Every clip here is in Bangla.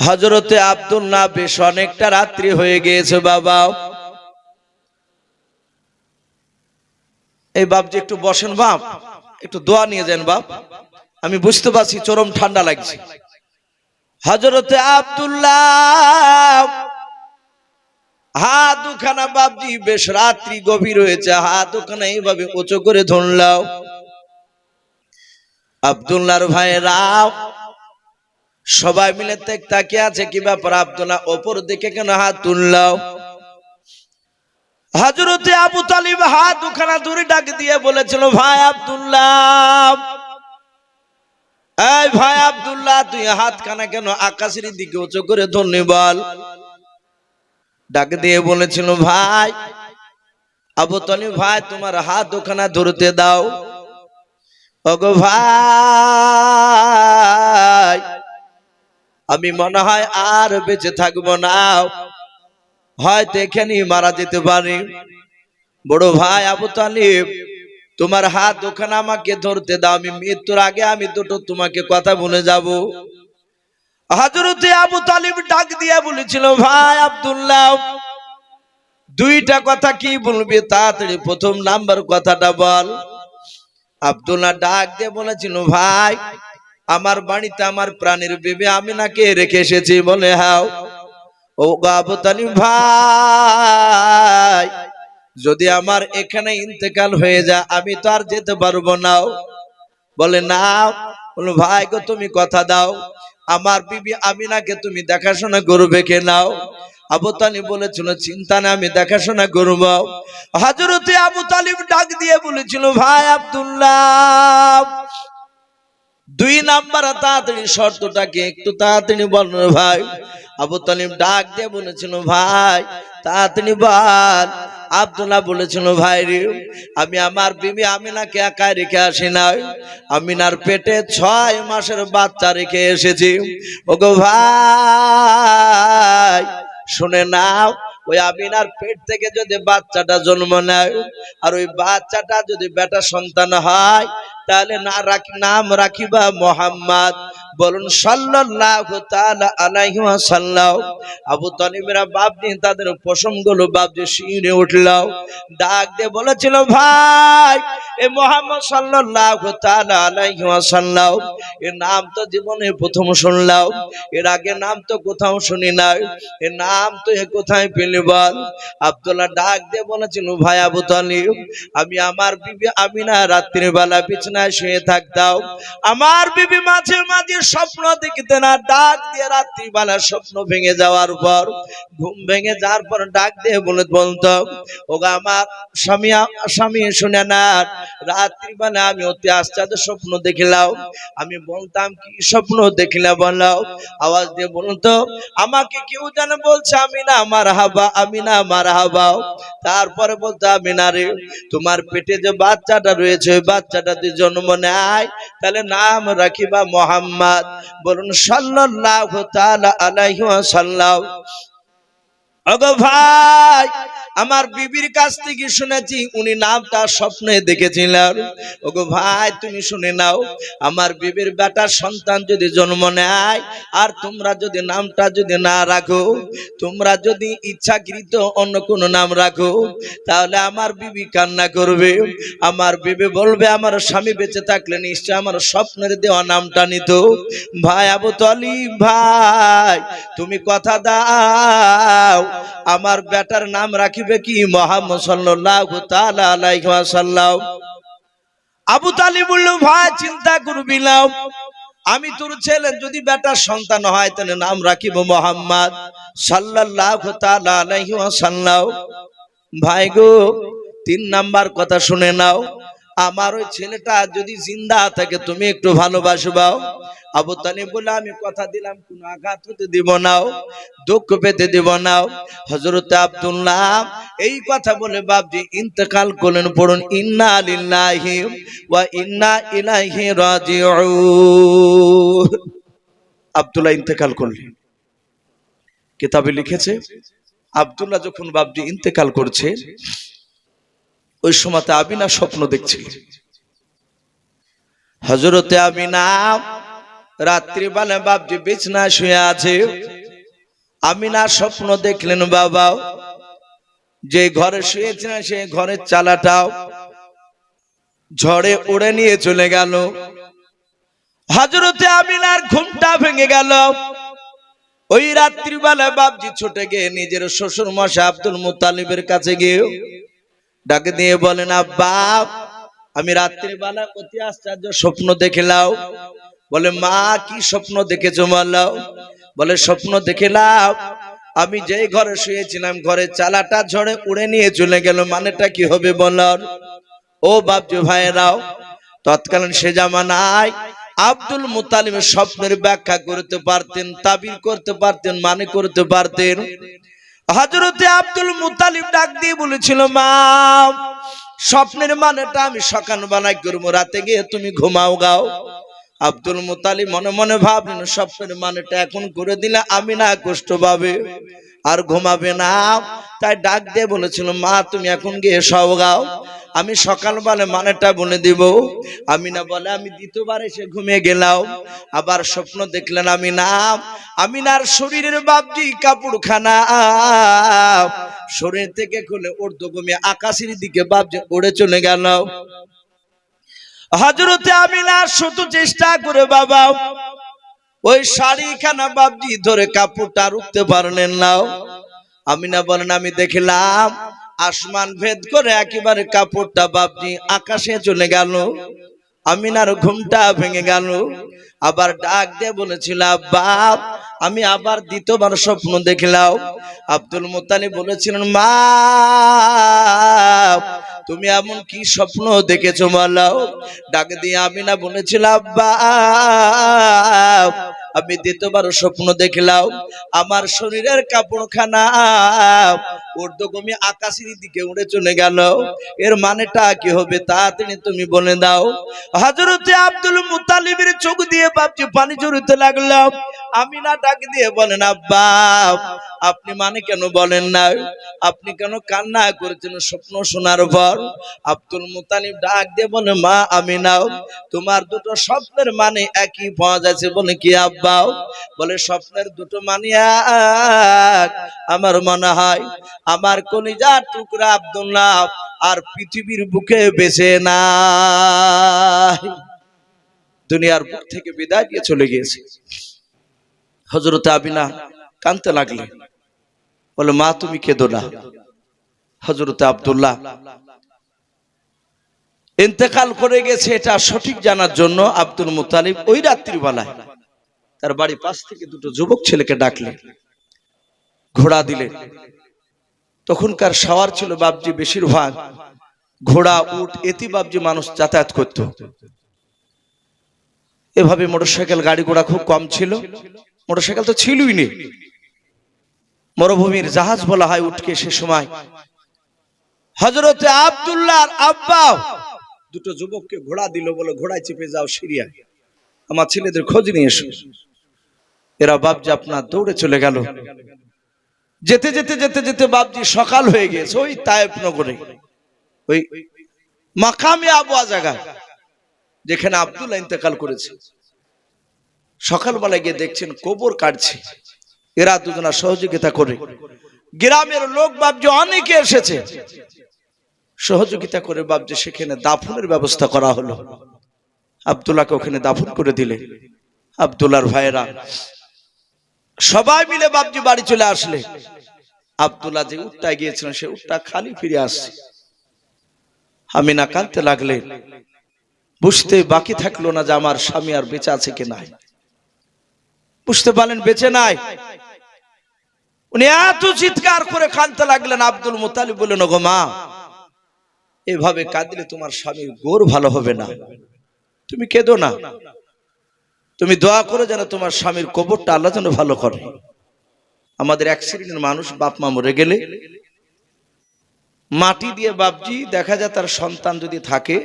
হজরতে আব্দুল্লাহ বেশ অনেকটা রাত্রি হয়ে গিয়েছে, বাবা। এই বাপ যে একটু বসেন, বাপ। একটু দোয়া নিয়ে যান, বাপ। আমি বুঝতে পারছি চরম ঠান্ডা লাগছে। হজরতে আব্দুল্লাহ। হাত দুখানা বাপজি বেশ রাত্রি গভীর হয়েছে, হাত দুখানা এইভাবে উঁচু করে ধরলাম। আব্দুল্লাহর ভাই সবাই মিলে তেক আছে, কি ব্যাপার আব্দুল্লাহ? ওপর দিকে কেন হাত তুললাও? হাজরতে আবু তালিব হাত দুখানা দূরে ডাক দিয়ে বলেছিল, ভাই আব্দুল্লাহ, এই ভাই আব্দুল্লাহ, তুই হাত খানা কেন আকাশের দিকে উঁচু করে বল? ডাক দিয়ে বলেছিল, ভাই, আবু তালিব, ভাই, তোমার হাত দুখানা ধরতে দাও। ওগো ভাই আমি মনে হয় আর বেঁচে থাকব না। হয়তো এখানেই মারা যেতে পারি। বড় ভাই আবু তালিব, তোমার হাত ওখানে আমাকে ধরতে দাও, আমি মৃত্যুর আগে আমি দুটো তোমাকে কথা বলে যাব। হাজরতে আবু তালিব ডাক দিয়া বলেছিল, ভাই আব্দুল্লাহ, দুইটা কথা কি বলবি? তাড়াতাড়ি প্রথম নাম্বার কথাটা বল। আব্দুল্লাহ ডাক দিয়ে বলেছিল, ভাই আমার বাড়িতে আমার প্রাণের বেবি আমি নাকি রেখে এসেছি বলে হাও। ও তালিব ভাই, যদি আমার এখানে ইন্তেকাল হয়ে যায়, আমি তো আর যেতে পারব না। বলে, না, বলো, ভাই গো, তুমি কথা দাও। আমার বিবি আমিনাকে তুমি দেখাশোনা করবে কে নাও আবু তালিব বলেছিল, চিন্তা না আমি দেখাশোনা করব। হাজরতে আবু তালিব ডাক দিয়ে বলেছিল, ভাই আব্দুল্লাহ দুই নাম্বার, তাড়াতাড়ি শর্তটাকে একটু তাড়াতাড়ি বলুন ভাই। আবু তালিম ডাক দিয়ে বলেছিল, ভাই, তাড়াতাড়ি বল। আব্দুল্লাহ বলেছিল, ভাই রে, আমি আমার বিবি আমিনাকে একাই রেখে আসি নাই। আমিনার পেটে ছয় মাসের বাচ্চা রেখে এসেছি। ওগো ভাই, শুনে নাও ওই আমিনার পেট থেকে যদি বাচ্চাটা জন্ম নেয় আর ওই বাচ্চাটা যদি বেটা সন্তান হয়, তাহলে না রাখি, নাম রাখিবা মোহাম্মদ। বলুন, সাল্লাল্লাহু তাআলা আলাইহি ওয়াসাল্লাম, আবু তালিবেরা বাপ দিয়ে তাদের পশমগুলো বাপ দিয়ে শিরে উঠলাও ডাক দিয়ে বলেছিল, ভাই, এ মোহাম্মদ সাল্লাল্লাহু তাআলা আলাইহি ওয়াসাল্লাম, এর নাম তো জীবনে প্রথম শুনলাম, এর আগে নাম তো কোথাও শুনি নাই, এর নাম তো এ কোথায় পেলি বল? আব্দুল্লাহ ডাক দিয়ে বলেছিল, ভাই আবু তালিব, আমি আমার বিবি আমিনা রাত্রির বেলা বিছানায় শুয়ে থাকতাম, আমার বিবি মাঝে মাঝে স্বপ্ন দেখতে না, ডাক দিয়ে রাত্রিবেলা স্বপ্ন ভেঙে যাওয়ার পর, ঘুম ভেঙে যাওয়ার পর ডাক দিয়ে বলে বলতো ওগা আমার স্বামী স্বামী শুনে না, রাত্রিবেলা আমি অতি আশ্চর্য স্বপ্ন দেখিলাম। আমি বলতাম, কি স্বপ্ন দেখিলাম বললাম আওয়াজ দিয়ে বলতো আমাকে কেউ যেন বলছে, আমি না আমার হাবা, আমি না আমার হাবাও তারপরে বলতো, আমি না রে, তোমার পেটে যে বাচ্চাটা রয়েছে, ওই বাচ্চাটা যদি জন্ম নেয়, তাহলে নাম রাখিবা মোহাম্মদ। বলুন সাল্লাহ তাআলা সাল্লাহ ওয়াসাল্লাম। ওগো ভাই, আমার বিবির কাছ থেকে শুনেছি উনি নামটা স্বপ্নে দেখেছিলেন। ওগো ভাই, তুমি শুনে নাও, আমার বিবির বেটার সন্তান যদি জন্ম নেয়, আর তোমরা যদি নামটা যদি না রাখো, তোমরা যদি ইচ্ছাকৃত অন্য কোনো নাম রাখো, তাহলে আমার বিবি কান্না করবে। আমার বিবি বলবে, আমার স্বামী বেঁচে থাকলে নিশ্চয় আমার স্বপ্নের দেওয়া নামটা নিত। ভাই, আবু তলিব ভাই, তুমি কথা দাও আমার বেটার নাম রাখিবে কি? মোহাম্মদ আবু তালিব বলল ভাই চিন্তা করবি না। আমি তোর ছেলে, যদি বেটার সন্তান হয়, তাহলে নাম রাখিব মোহাম্মদ সাল্লাল্লাহু তাআলা আলাইহি ওয়াসাল্লাম। ভাই গো, তিন নাম্বার কথা শুনে নাও। আমার ওই ছেলেটা যদি জিন্দা থাকে, তুমি একটু ভালোবাসবাও আবু তালিব বলে আমি কথা দিলাম, কোনো আঘাত হতে দিব নাও দুঃখ পেতে দিব নাও হজরত আব্দুল্লাহ এই কথা বলে, বাপজি, ইন্তেকাল করলেন, পড়ুন, ইন্না লিল্লাহি ওয়া ইন্না ইলাইহি রাজিউন। আব্দুল্লাহ ইন্তেকাল করলেন। কিতাবে লিখেছে, আব্দুল্লাহ যখন বাপজি ইন্তেকাল করছে ওই সময়তে আমিনা স্বপ্ন দেখছিল। হজরতে আমিনা রাত্রিবেলা বাপজি বিছনা শুয়ে আছে। আমি না স্বপ্ন দেখলেন বাবা। যে ঘরে শুয়েছিলেন সেই ঘরের চালাটাও ঝড়ে উড়ে নিয়ে চলে গেল। হজরতে আমিনার ঘুমটা ভেঙে গেল। ওই রাত্রিবেলা বাপজি ছুটে গিয়ে নিজের শ্বশুর মশা আব্দুল মুতালিবের কাছে গিয়ে ডাকে দিয়ে বলেন বাপ আমি রাত্রিবেলা অতি আশ্চর্য স্বপ্ন দেখলাম। বলে, মা, কি স্বপ্ন দেখেছ মাল্লাও বলে, স্বপ্ন দেখলাম, আমি যেই ঘরে শুয়েছিলাম ঘরে চালাটা ঝড়ে উড়ে নিয়ে চলে গেল। মানেটা কি হবে বলার ও বাপজি ভাইয়েরাও, তৎকালীন সে জামানায় আব্দুল মুতালিমের স্বপ্নের ব্যাখ্যা করতে পারতেন, তাবির করতে পারতেন মানে করতে পারতেন। হজরতে আব্দুল মুতালিব ডাক দিয়ে বলেছিল, মা, স্বপ্নের মানেটা আমি সকাল বানাই করব, রাতে গিয়ে তুমি ঘুমাও গাও। আব্দুল মুতালিব মনে মনে ভাবলেন, স্বপ্নের মানেটা এখন করে দিলে আমি না কষ্ট পাবে, আর ঘুমাবে না। তাই ডাক দিয়ে বলেছিল, মা, তুমি এখন গিয়ে সব গাও। আমি সকালবেলা মানেটা বলে দিব। আমি না বলে, আমি দ্বিতীয়বার এসে ঘুমিয়ে গেলাম। আবার স্বপ্ন দেখলেন আমি না আমি না শরীরের বাপজি কাপড়খানা। শরীর থেকে খুলে উর্দু ঘুমিয়ে আকাশের দিকে বাপজি উড়ে চলে গেল। হজরতে আমি না শুধু চেষ্টা করে বাবা, ওই শাড়িখানা বাবজি ধরে কাপড়টা রুখতে পারলেন না। আমি না বলেন, আমি দেখলাম আসমান ভেদ করে একেবারে কাপড়টা বাপনি আকাশে চলে গেল। আমিনার ঘুমটা ভেঙে গেল। আবার ডাক দিয়ে বলেছিল বাপ আমি আবার দ্বিতীয়বার স্বপ্ন দেখলাম। আব্দুল মোতালি বলেছিলেন, মা তুমি এমন কি স্বপ্ন দেখেছ, মালাও? ডাক দিয়ে আমি না বলেছিলাম আমি দ্বিতীয়বার স্বপ্ন দেখলাম, আমার শরীরের কাপড়খানা ঊর্ধ্বগমী আকাশের দিকে উড়ে চলে গেল। এর মানেটা কি হবে তাড়াতাড়ি তুমি বলে দাও। হজরতে আব্দুল মুতালিবের চোখ দিয়ে বাপজি পানি জড়িতে লাগলাম আমি না ডাক দিয়ে বলেন, আব্বা, আপনি মানে কেন বলেন না আপনি কেন কান্না করেছেন স্বপ্ন শোনার পর? আব্দুল মুতালিব ডাক দিয়ে বলে মা আমি নাও তোমার দুটো স্বপ্নের মানে একই পাওয়া যাচ্ছে বলে কি আব্বা বলে স্বপ্নের দুটো মানে এক। আমার মনে হয় আমার কলিজার টুকরা আর পৃথিবীর বুকে বেঁচে না দুনিয়ার বুক থেকে বিদায় দিয়ে চলে গিয়েছে। হজরত আবিনা কানতে লাগলে। বলে, মা, তুমি কেঁদো না। হজরত আবদুল্লাহ ইন্তেকাল করে গেছে, এটা সঠিক জানার জন্য আব্দুল মুতালিব ওই রাত্রিবেলায় তার বাড়ি পাশ থেকে দুটো যুবক ছেলেকে ডাকলেন ঘোড়া দিলেন তখনকার সাওয়ার ছিল বাবজি বেশিরভাগ। ঘোড়া, উট, এতি বাবজি মানুষ যাতায়াত করত। এভাবে মোটরসাইকেল, গাড়ি ঘোড়া খুব কম ছিল। মোটরসাইকেল তো ছিলই নেই মরুভূমির জাহাজ বলা হয় উঠকে সে সময়। হজরতে আবদুল্লাহ আব্বা দুটো যুবককে ঘোড়া দিল বলে ঘোড়ায় চেপে যাও সিরিয়া। আমার ছেলেদের খোঁজ নিয়ে এসো। এরা বাবজি আপনার দৌড়ে চলে গেল। যেতে যেতে যেতে যেতে বাবজি সকাল হয়ে গেছে ওই তায়েব নগরে। ওই মাকামে আবুয়া জায়গায় যেখানে আব্দুল্লাহ ইন্তেকাল করেছে। সকালবেলায় গিয়ে দেখছেন কবর কাটছে। এরা দুজনা সহযোগিতা করে। গ্রামের লোক বাবজি অনেকে এসেছে। সহযোগিতা করে বাবজি সেখানে দাফনের ব্যবস্থা করা হলো। আবদুল্লাহকে ওখানে দাফন করে দিলে। আবদুল্লাহর ভাইয়েরা সবাই মিলে বাবজি বাড়ি চলে আসলে। আবদুল্লাহ যে উটটা গিয়েছিলেন, সে উটটা খালি ফিরে আসছে। আমি না কাঁদতে লাগলে। বুঝতে বাকি থাকল না যে আমার স্বামী আর বেঁচে আছে কি নাই। বুঝতে পারলেন বেঁচে নাই। উনি এত চিৎকার করে কাঁদতে লাগলেন। আব্দুল মোতালিব বললেন গো মা এভাবে কাঁদলে তোমার স্বামীর গোর ভালো হবে না। তুমি কেঁদো না। তুমি দোয়া করে যেন তোমার স্বামীর কবরটা আল্লাহ যেন ভালো করে। আমাদের এক শ্রেণির মানুষ বাপ মা মরে গেলে মাটি দিয়ে বাপজি, দেখা যায় তার সন্তান যদি থাকে,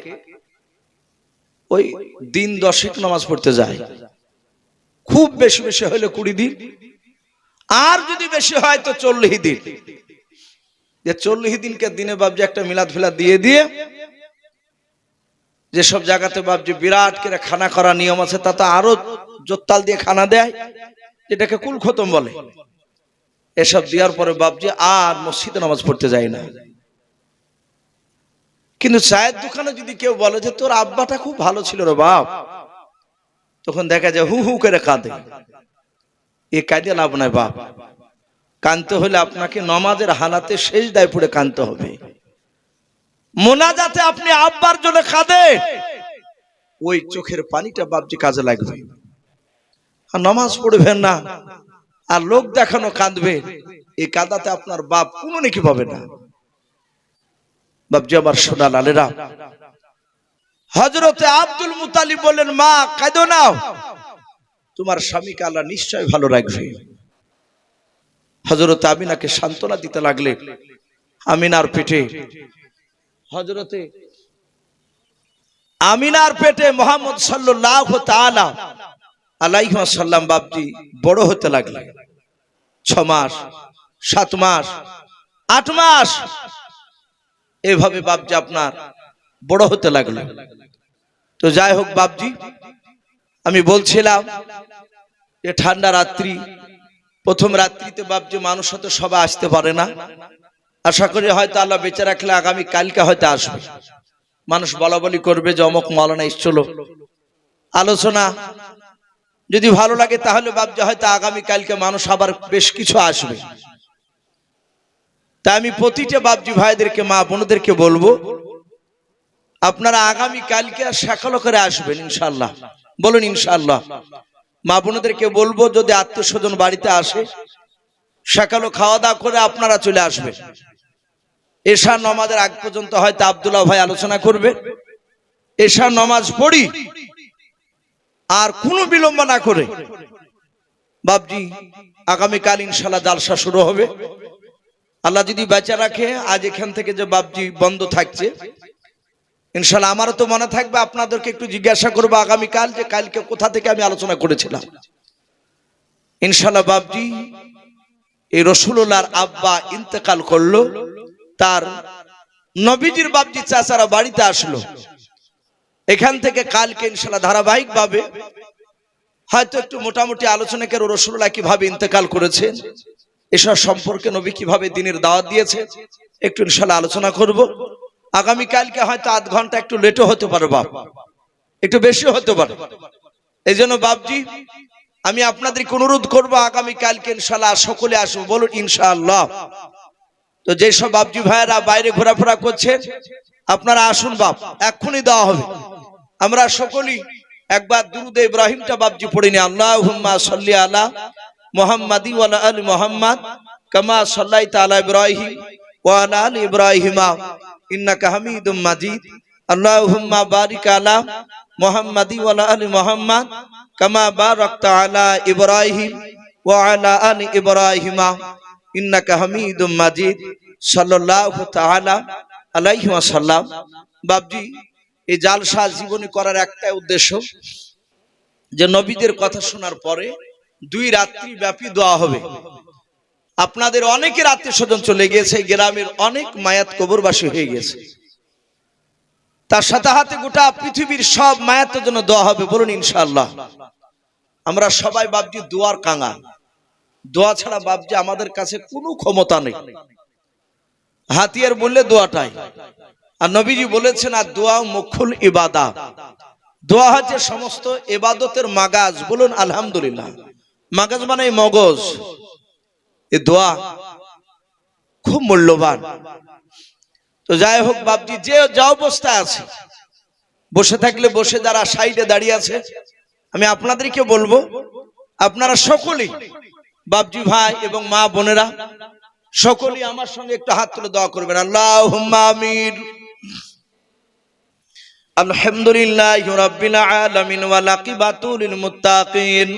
ওই দিন দশেক নামাজ পড়তে যায়। খুব বেশি বেশি হলে কুড়ি দিন। আর যদি বেশি হয় তো চল্লিশ দিন। যে চল্লিশ দিনকে দিনে বাবজি একটা মিলাদ ফিলাদ দিয়ে দিয়ে যেসব জায়গাতে বাপজি বিরাট করে খানা করা নিয়ম আছে তা তো আরও জোত্তাল দিয়ে খানা দেয়, যেটাকে কুল খতম বলে। এসব দেওয়ার পরে বাপজি আর মসজিদে নামাজ পড়তে যায় না। কিন্তু চায়ের দোকানে যদি কেউ বলে যে, তোর আব্বাটা খুব ভালো ছিল রে বাপ। তখন দেখা যায় হু হু করে কাঁদে। এ কাঁদে লাভ নাই বাপ। কানতে হলে আপনাকে নমাজের হালাতে শেষ দায় পড়ে কানতে হবে। মোনাজাতে আপনি আব্বার জন্য কাঁদে ওই চোখের পানিটা বাপজি কাজে লাগবে। আর নমাজ পড়বেন না। আর লোক দেখানো কাঁদবে। এই কাদাতে আপনার বাপ কোনো নাকি পাবে না। বাপজি আমার সোনা লালেরা হজরতে আব্দুল মুতালিব বললেন মা, কাঁদো নাও তোমার স্বামীকে আল্লাহ নিশ্চয় ভালো রাখবে। হজরত আমিনাকে সান্ত্বনা দিতে লাগলে আমিনার পেটে হজরতে আমিনার পেটে মোহাম্মদ সাল্লাহ তাআলা আলাইহি সাল্লাম বাপজি বড় হতে লাগলে। ছ মাস, সাত মাস, আট মাস এভাবে বাপজি আপনার বড় হতে লাগল। তো যাই হোক বাপজি, আমি বলছিলাম যে ঠান্ডা রাত্রি প্রথম রাত্রিতে বাপজি মানুষ হয়তো সবাই আসতে পারে না। আশা করি হয়তো আল্লাহ বেঁচে রাখলে আগামী কালকে হয়তো আসবে। মানুষ বলা বলি করবে যে, অমক মলানা এসছিল। আলোচনা যদি ভালো লাগে তাহলে ভাবছে হয়তো আগামী কালকে মানুষ আবার বেশ কিছু আসবে। তাই আমি প্রতিটা বাবজি ভাইদেরকে, মা বোনদেরকে বলব, আপনারা আগামী কালকে আর সকালো করে আসবেন ইনশাল্লাহ বলুন ইনশাল্লাহ মা বোনদেরকে বলব, যদি আত্মীয় স্বজন বাড়িতে আসে, সকালো খাওয়া দাওয়া করে আপনারা চলে আসবেন এশা নমাজের আগ পর্যন্ত হয়তো আবদুল্লাহ ভাই আলোচনা করবে। এশা নমাজ পড়ি, আর কোনো বিলম্ব না করে বাবজি আগামীকাল ইনশাল্লাহ জালসা শুরু হবে। আল্লাহ যদি বেচা রাখে, আজ এখান থেকে যে বাবজি বন্ধ থাকছে ইনশাল্লাহ আমারও তো মনে থাকবে, আপনাদেরকে একটু জিজ্ঞাসা করব আগামীকাল যে কালকে কোথা থেকে আমি আলোচনা করেছিলাম। ইনশাল্লাহ বাবজি এই রসুল্লাহর আব্বা ইন্তেকাল করল, তার নবীজির বাবজি চাচারা বাড়িতে আসলো। এখান থেকে কালকে ইনশাল্লাহ ধারাবাহিক ভাবে হয়তো একটু মোটামুটি আলোচনা করে রসুল্লাহ কীভাবে ইন্তেকাল করেছেন, এসব সম্পর্কে নবী কীভাবে দিনের দাওয়াত দিয়েছে একটু ইনশাল্লাহ আলোচনা করব। আগামী কালকে হয়তো আধ ঘণ্টা একটু লেটও হতে পারে বাপ। একটু বেশি হতে পারে। এই জন্য বাপজি, আমি আপনাদেরকে অনুরোধ করব আগামী কালকে ইনশাল্লাহ সকলে আসব বলুন ইনশাআল্লাহ। তো যেসব বাপজি ভাইয়েরা বাইরে ঘোরাফেরা করছেন আপনারা আসুন বাপ, এক্ষুনি দেওয়া হবে। আমরা সকলেই একবার দুরুদ ইব্রাহিমটা বাপজি পড়িনি আল্লাহ সাল্লি আলা মোহাম্মদি ওয়ালা আল মোহাম্মদ, কামা সাল্লাই তালা ইব্রাহিম ওয়ালা আল ইব্রাহিমা। ইন্নাকা হামিদুম মাজিদ। আল্লাহুম্মা বারিক আলা মুহাম্মাদি ওয়ালা আলি মুহাম্মদ, কামা বারাকতা আলা ইব্রাহিম ওয়া আলা আলি ইব্রাহিমা। ইন্নাকা হামিদুম মাজিদ, সাল্লাল্লাহু তাআলা আলাইহি ওয়াসাল্লাম বাবজি এই জালসা জীবনী করার একটাই উদ্দেশ্য যে নবীদের কথা শোনার পরে দুই রাত্রি ব্যাপী দোয়া হবে। আপনাদের অনেকের আত্মীয় স্বজন চলে গিয়েছে, গ্রামের অনেক মায়াত কবরবাসী হয়ে গেছে তার সাথে হাতে গোটা পৃথিবীর সব মায়াতের জন্য দোয়া হবে বলুন ইনশাআল্লাহ। আমরা সবাই বাবজি দোয়ার কাঙা দোয়া ছাড়া বাবজি আমাদের কাছে কোনো ক্ষমতা নেই। হাতিয়ার বললে দোয়াটাই। আর নবীজি বলেছেন, আর দোয়া মুখুল ইবাদা। দোয়া হচ্ছে সমস্ত এবাদতের মাগাজ। বলুন, আলহামদুলিল্লাহ। মাগাজ মানে মগজ। এ দোয়া খুব মূল্যবান। তো যাই হোক বাপজি, যে যা অবস্থা আছে, বসে থাকলে বসে, যারা সাইডে দাঁড়িয়ে আছে, আমি আপনাদেরকে বলব, আপনারা সকলেই, বাপজি ভাই এবং মা বোনেরা, সকলেই আমার সঙ্গে একটু হাত তুলে দোয়া করবেন। আল্লাহ আমির আলহামদুলিল্লাহ রাব্বিল আলামিন ওয়া লাকিবাতুল মুত্তাকিন।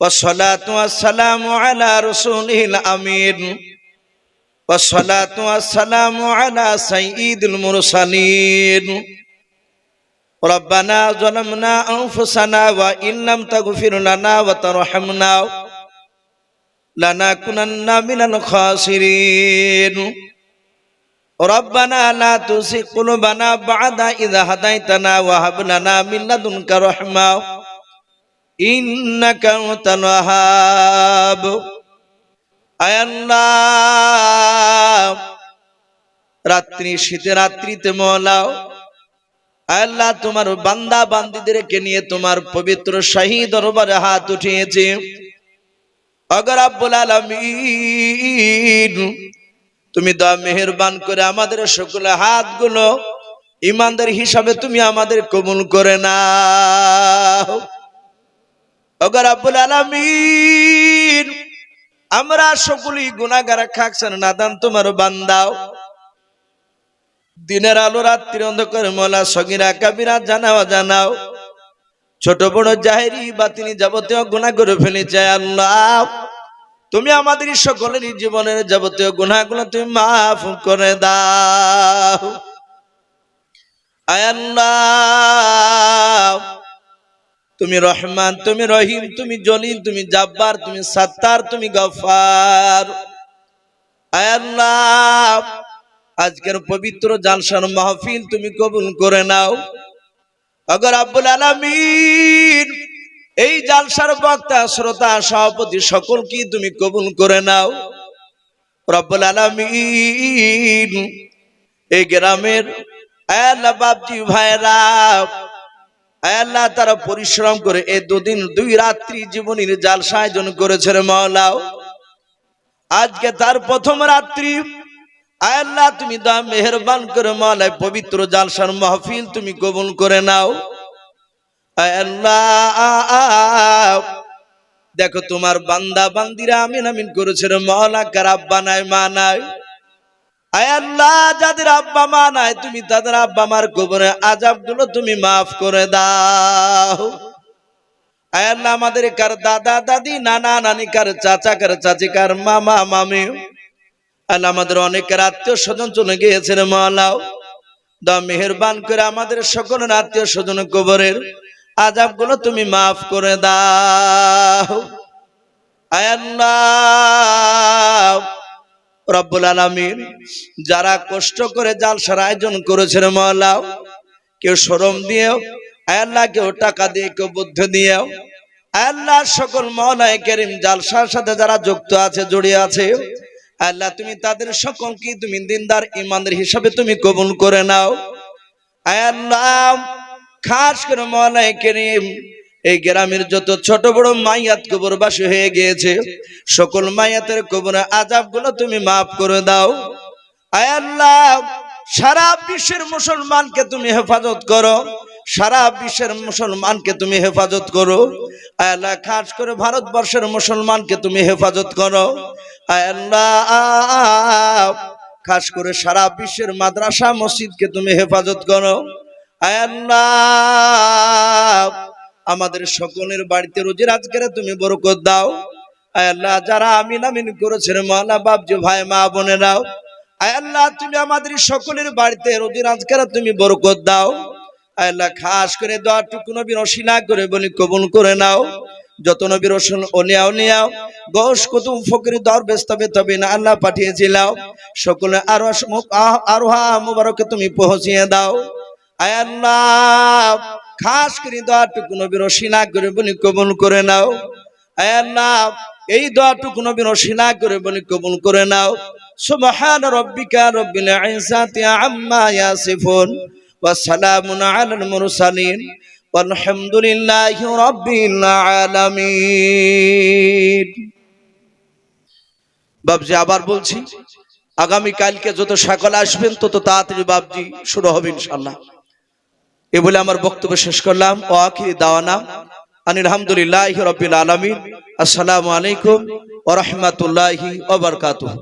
والصلاة والسلام على رسوله الأمين. والصلاة والسلام على سيد المرسلين. ربنا ظلمنا أنفسنا وإن لم تغفر لنا وترحمنا لنكونن من الخاسرين. ربنا لا تزغ قلوبنا بعد إذ هديتنا وهب لنا من لدنك رحمة. রাত্রি শীতে রাত্রিতে মলাও আল্লাহ, তোমার বান্দা বান্দিদেরকে নিয়ে তোমার পবিত্র শাহী দরবারে হাত উঠিয়েছে। অগরাবুল আলমিন, তুমি দা মেহরবান করে আমাদের সকলে হাতগুলো ইমানদের হিসাবে তুমি আমাদের কবুল করে না অগর আব্বুল আলমিন, আমরা সকলেই গুণাগার খাকছেন নাদান তোমার বান্দাও। দিনের আলো রাত্রি অন্ধকার মলা সগিরা কাবিরা জানাও জানাও। ছোট বড় জাহেরি বা তিনি যাবতীয় গুণা করে ফেলেছে আল্লাহ। তুমি আমাদের সকলের জীবনের যাবতীয় গুণাগুলো তুমি মাফ করে দাও। আয় আল্লাহ। তুমি রহমান, তুমি রহিম, তুমি জলিল, তুমি জাব্বার, তুমি সাত্তার, তুমি গফার। আল্লাহ, আজকের পবিত্র জালসার মাহফিল তুমি কবুল করে নাও। অগর আব্বুল আলামিন, এই জালসার বক্তা, শ্রোতা, সভাপতি সকল কি তুমি কবুল করে নাও। রব্বুল আলামিন, এই গ্রামের আল্লাহ বাপজি ভাইরা আল্লাহ তারা পরিশ্রম করে এই দুদিন, দুই রাত্রি জীবনীর জালসা আয়োজন করেছে রে মাওলাও। আজকে তার প্রথম রাত্রি। আল্লাহ, তুমি দা মেহরবান করে মালায় পবিত্র জালসার মাহফিল তুমি কবুল করে নাও। আল্লাহ, দেখো তোমার বান্দা বান্দিরা আমিন আমিন করেছে রে মাওলা কার আব্বা নাই মা নাই আয় আল্লাহ, যাদের আব্বা মা নাই, তুমি তাদের আব্বা মার কবরে আজাবগুলো তুমি মাফ করে দাও। আল্লাহ, আমাদের কার দাদা, দাদি, নানা, নানি, কার চাচা, কার চাচি, কার মামা, মামি। আল্লাহ, আমাদের অনেকের আত্মীয় স্বজন চলে গিয়েছে রে মালাও দা মেহেরবান করে আমাদের সকলের আত্মীয় স্বজন কবরের আজাবগুলো তুমি মাফ করে দাও। আল্লাহ রব্বুল আলামিন, যারা কষ্ট করে জালসার আয়োজন করেছেন মহলাও কেউ সরম দিয়েও আল্লাহ কেউ টাকা দিয়ে, কেউ বুদ্ধি দিয়েও আল্লাহ সকল মহলায় কেরিম জালসার সাথে যারা যুক্ত আছে, জড়িয়ে আছে আল্লাহ তুমি তাদের সকলকে তুমি দিনদার ইমানদের হিসাবে তুমি কবুল করে নাও। আল্লাহ, খাস করে মহলায় কেরিম এই গ্রামের যত ছোট বড় মাইয়াত কবরবাসী হয়ে গিয়েছে, সকল মাইয়াতের কবরে আজাবগুলো তুমি মাফ করে দাও। আল্লাহ, সারা বিশ্বের মুসলমানকে তুমি হেফাজত করো, সারা বিশ্বের মুসলমানকে তুমি হেফাজত করো। আয় আল্লাহ, খাস করে ভারতবর্ষের মুসলমানকে তুমি হেফাজত করো। আল্লাহ, খাস করে সারা বিশ্বের মাদ্রাসা, মসজিদকে তুমি হেফাজত করো। আল্লাহ আমাদের সকলের বাড়িতে রোজের আজকের তুমি বরকত দাও। আল্লাহ, যারা আমিন আমিন করেছেন মালা বাবজি ভাই, মা বোনেরাও। আল্লাহ, তুমি আমাদের সকলের বাড়িতে রোজের আজকের তুমি বরকত দাও। আল্লাহ, খাস করে দোয়াটুকু নবীর অশিলা করে বলি কবুল করে নাও। যত নবীর রসুন অলিয়া অলিয়াও গোস কুতুম ফকরি দর বেস্তবে তবে না আল্লাহ পাঠিয়েছিলাম সকলে আরও আরোহা মুবারকে তুমি পৌঁছিয়ে দাও। আয় আল্লাহ খাস করে দোয়াটুকু নবীর সিনা করে বলে কবুল করে নাও। আল্লাহ, এই দোয়াটুকু নবীর সিনা করে বলে কবুল করে নাও। সুবহান রব্বিকা রব্বিল ইজ্জাতি আম্মা ইয়াসিফুন ওয়া সালামুন আলাল মুরসালিন। আলহামদুলিল্লাহি রব্বিল আলামিন। বাবজি আবার বলছি আগামী কালকে যত সকল আসবেন, তত তাড়াতাড়ি বাবজি শুরু হবে ইনশাআল্লাহ। এ বলে আমার বক্তব্য শেষ করলাম। ও আখিরি দাওয়ানা আনিল হামদুলিল্লাহ রবিল আলমিন। আসসালামু আলাইকুম ও রহমতুল্লাহি ওবরকাতুহ